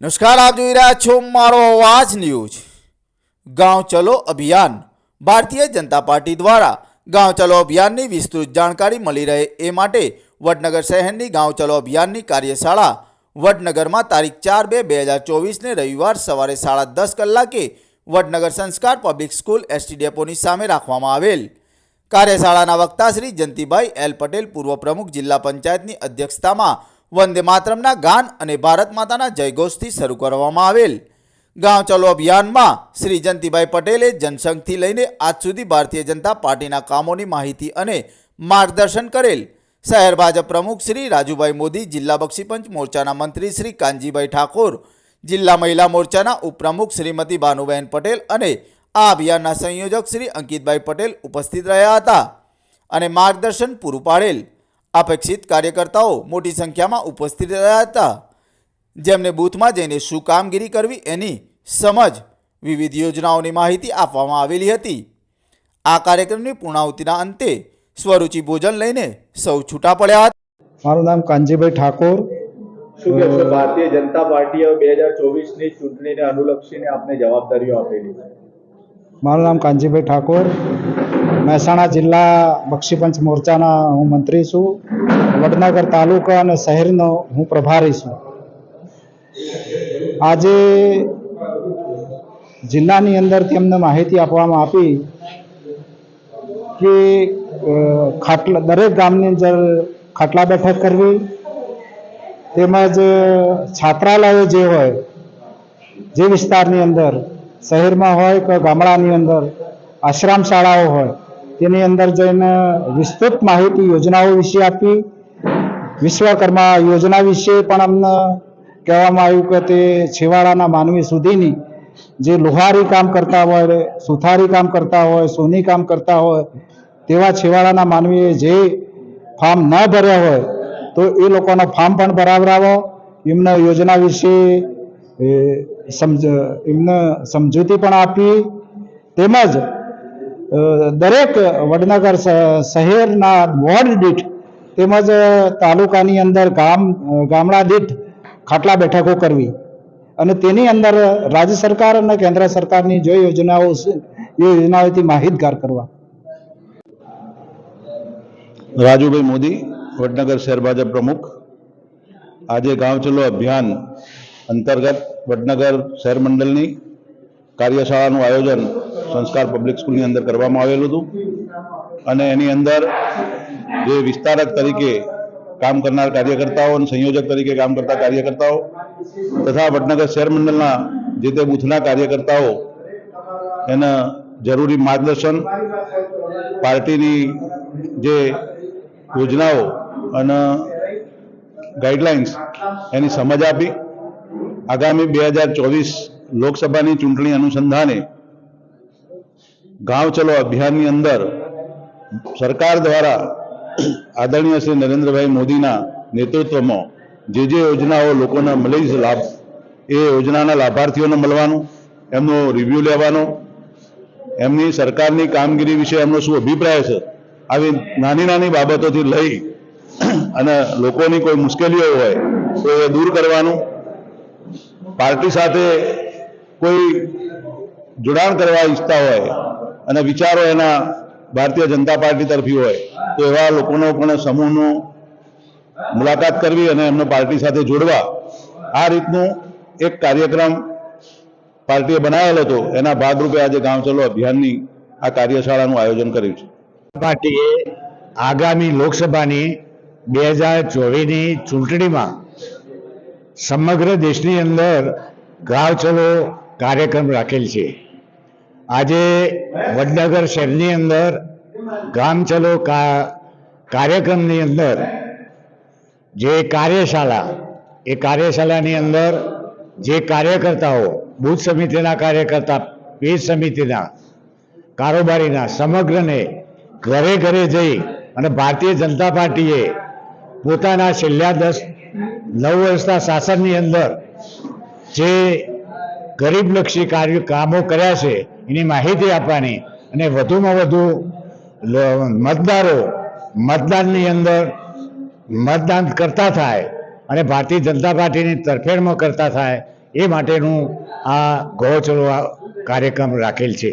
નમસ્કાર, આપ જોઈ રહ્યા છો મારો અવાજ ન્યૂઝ. ગાંવ ચલો અભિયાન. ભારતીય જનતા પાર્ટી દ્વારા ગાંવ ચલો અભિયાનની વિસ્તૃત જાણકારી મળી રહે એ માટે વડનગર શહેરની ગાંવ ચલો અભિયાનની કાર્યશાળા વડનગરમાં તારીખ ચાર બે બે હજાર ચોવીસને રવિવાર સવારે સાડા દસ કલાકે વડનગર સંસ્કાર પબ્લિક સ્કૂલ એસટી ડેપોની સામે રાખવામાં આવેલ. કાર્યશાળાના વક્તા શ્રી જંતીભાઈ એલ પટેલ, પૂર્વ પ્રમુખ, જિલ્લા પંચાયતની અધ્યક્ષતામાં વંદે માતરમના ગાન અને ભારત માતાના જયઘોષથી શરૂ કરવામાં આવેલ. ગાંવ ચલો અભિયાનમાં શ્રી જયંતિભાઈ પટેલે જનસંઘથી લઈને આજ સુધી ભારતીય જનતા પાર્ટીના કામોની માહિતી અને માર્ગદર્શન કરેલ. શહેર ભાજપ પ્રમુખ શ્રી રાજુભાઈ મોદી, જિલ્લા બક્ષીપંચ મોરચાના મંત્રી શ્રી કાનજીભાઈ ઠાકોર, જિલ્લા મહિલા મોરચાના ઉપપ્રમુખ શ્રીમતી ભાનુબેન પટેલ અને આ અભિયાનના સંયોજક શ્રી અંકિતભાઈ પટેલ ઉપસ્થિત રહ્યા હતા અને માર્ગદર્શન પૂરું પાડેલ. અપેક્ષિત કાર્યકર્તાઓ મોટી સંખ્યામાં ઉપસ્થિત રહ્યા હતા. જેમને બૂથમાં જઈને શું કામગીરી કરવી એની સમજ વિવિધ યોજનાઓની માહિતી આપવામાં આવેલી હતી. આ કાર્યક્રમની પૂર્ણાહુતિના અંતે સ્વરૂચિ ભોજન લઈને સૌ છૂટા પડ્યા હતા. મારું નામ કાનજીભાઈ ઠાકોર. શું કહેશો ભારતીય જનતા પાર્ટીએ બે હજાર ચોવીસની ચૂંટણીને અનુલક્ષીને આપને જવાબદારીઓ આપેલી છે? મારું નામ કાનજીભાઈ ઠાકોર. મહેસાણા જિલ્લા બક્ષીપંચ મોરચાના હું મંત્રી છું. વડનગર તાલુકા અને શહેરનો હું પ્રભારી છું. આજે જિલ્લાની અંદરથી અમને માહિતી આપવામાં આપી કે ખાટલા, દરેક ગામની અંદર ખાટલા બેઠક કરવી, તેમજ છાત્રાલયો જે હોય, જે વિસ્તારની અંદર, શહેરમાં હોય કે ગામડાની અંદર આશ્રમ શાળાઓ હોય, તેની અંદર જઈને વિસ્તૃત માહિતી, યોજનાઓ વિશે આપી, વિશ્વકર્મા યોજના વિશે પણ અમને કહેવામાં આવ્યું કે તે છેવાડાના માનવી સુધીની જે લુહારી કામ કરતા હોય, સુથારી કામ કરતા હોય, સોની કામ કરતા હોય, તેવા છેવાડાના માનવીએ જે ફાર્મ ન ભર્યા હોય, તો એ લોકોનો ફાર્મ પણ ભરાવરાવો. એમને યોજના વિશે સમજ, એમને સમજૂતી પણ આપી. તેમજ દરેક વડનગર શહેરના વોર્ડ દીઠ તેમજ તાલુકાની અંદર ગામ, ગામડા દીઠ ખાટલા બેઠકો કરવી. અને તેની અંદર રાજ્ય સરકાર અને કેન્દ્ર સરકારની જે યોજનાઓ યોજનાઓથી માહિતગાર કરવા. રાજુભાઈ મોદી, વડનગર શહેર ભાજપ પ્રમુખ. આજે ગાંવ ચલો અભિયાન અંતર્ગત વડનગર શહેર મંડળની કાર્યશાળાનું આયોજન સંસ્કાર પબ્લિક સ્કૂલની અંદર કરવામાં આવેલું હતું. અને એની અંદર જે વિસ્તારક તરીકે કામ કરનાર કાર્યકર્તાઓ અને સંયોજક તરીકે કામ કરતા કાર્યકર્તાઓ તથા વડનગર શહેર મંડળના જે તે બૂથના કાર્યકર્તાઓ એના જરૂરી માર્ગદર્શન, પાર્ટીની જે યોજનાઓ અને ગાઈડલાઇન્સ એની સમજ આપી. આગામી બે હજાર ચોવીસ લોકસભાની ચૂંટણી અનુસંધાને ગાંવ ચલો અભિયાનની અંદર સરકાર દ્વારા આદરણીય શ્રી નરેન્દ્રભાઈ મોદીના નેતૃત્વમાં જે જે યોજનાઓ લોકોને મળી લાભ, એ યોજનાના લાભાર્થીઓને મળવાનું, એમનો રિવ્યૂ લેવાનો, એમની સરકારની કામગીરી વિશે એમનો શું અભિપ્રાય છે, આવી નાની નાની બાબતોથી લઈ અને લોકોની કોઈ મુશ્કેલીઓ હોય તો એ દૂર કરવાનું, પાર્ટી સાથે કોઈ જોડાણ કરવા ઈચ્છતા હોય અને વિચારો એના ભારતીય જનતા પાર્ટી તરફી હોય, તો એવા લોકોનો પણ સમૂહનો મુલાકાત કરવી અને એમને પાર્ટી સાથે જોડવા. આ રીતનું એક કાર્યક્રમ પાર્ટીએ બનાવેલો હતો. એના ભાગરૂપે આજે ગામ ચલો અભિયાનની આ કાર્યશાળાનું આયોજન કર્યું છે. પાર્ટીએ આગામી લોકસભાની બે હજાર ચોવીસની ચૂંટણીમાં સમગ્ર દેશની અંદર ગાવ ચલો કાર્યક્રમ રાખેલ છે. આજે વડનગર શહેરની અંદર ગામ ચલો કાર્યક્રમની અંદર જે કાર્યશાળા એ કાર્યશાળાની અંદર જે કાર્યકર્તાઓ, બૂથ સમિતિના કાર્યકર્તા, પેજ સમિતિના, કારોબારીના, સમગ્રને ઘરે ઘરે જઈ અને ભારતીય જનતા પાર્ટીએ પોતાના છેલ્લા દસ, નવ વર્ષના શાસનની અંદર જે ગરીબલક્ષી કાર્ય કામો કર્યા છે એની માહિતી આપવાની અને વધુમાં વધુ મતદારો મતદાનની અંદર મતદાન કરતા થાય અને ભારતીય જનતા પાર્ટીની તરફેણમાં કરતા થાય એ માટેનું આ ગૌચરો કાર્યક્રમ રાખેલ છે.